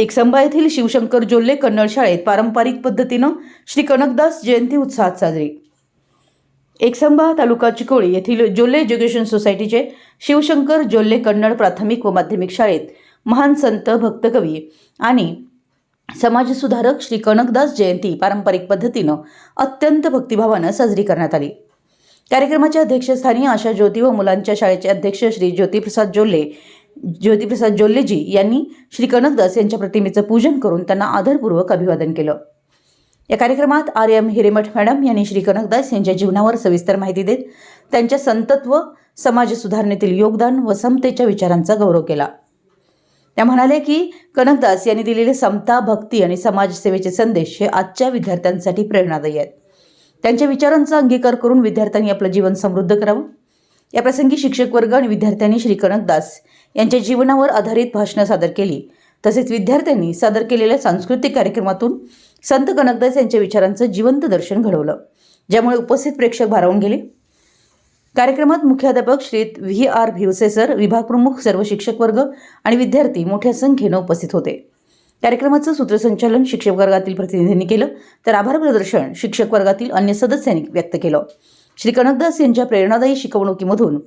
एकसंबा येथील शिवशंकर जोल्ले कन्नड शाळेत पारंपरिक पद्धतीनं श्री कनकदास जयंती उत्साहात साजरी. एकसंबा तालुका चिकोळी येथील जोल्ले एज्युकेशन सोसायटीचे शिवशंकर जोल्ले कन्नड प्राथमिक व माध्यमिक शाळेत महान संत भक्तकवी आणि समाजसुधारक श्री कनकदास जयंती पारंपरिक पद्धतीनं अत्यंत भक्तिभावानं साजरी करण्यात आली. कार्यक्रमाच्या अध्यक्षस्थानी आशा ज्योती व मुलांच्या शाळेचे अध्यक्ष श्री ज्योतिप्रसाद जोल्ले ज्योतिप्रसाद जोल्लेजी यांनी श्री कनकदास यांच्या प्रतिमेचं पूजन करून त्यांना आदरपूर्वक अभिवादन केलं. या कार्यक्रमात आर एम हिरेमठ मॅडम यांनी श्री कनकदास यांच्या जीवनावर सविस्तर माहिती देत त्यांच्या संतत्व समाज सुधारणेतील योगदान व समतेच्या विचारांचा गौरव केला. त्या म्हणाले की कनकदास यांनी दिलेले समता भक्ती आणि समाजसेवेचे संदेश हे आजच्या विद्यार्थ्यांसाठी प्रेरणादायी आहेत. त्यांच्या विचारांचा अंगीकार करून विद्यार्थ्यांनी आपलं जीवन समृद्ध करावं. या प्रसंगी शिक्षक वर्ग आणि विद्यार्थ्यांनी श्री कनकदास यांच्या जीवनावर आधारित भाषणं सादर केली. तसेच विद्यार्थ्यांनी सादर केलेल्या सांस्कृतिक कार्यक्रमातून संत कनकदास यांच्या विचारांचं जिवंत दर्शन घडवलं ज्यामुळे उपस्थित प्रेक्षक भारावून गेले. कार्यक्रमात मुख्याध्यापक Shri V R Bhivase sir विभाग प्रमुख सर्व शिक्षक वर्ग आणि विद्यार्थी मोठ्या संख्येनं उपस्थित होते. कार्यक्रमाचं सूत्रसंचालन शिक्षक वर्गातील प्रतिनिधींनी केलं तर आभार प्रदर्शन शिक्षक वर्गातील अन्य सदस्यांनी व्यक्त केलं. श्री कनकदास यांच्या प्रेरणादायी शिकवणुकीमधून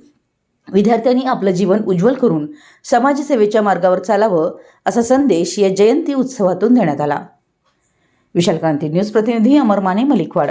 विद्यार्थ्यांनी आपलं जीवन उज्ज्वल करून समाजसेवेच्या मार्गावर चालावं असा संदेश या जयंती उत्सवातून देण्यात आला. विशालकांती न्यूज प्रतिनिधी अमर माने मलिकवाड.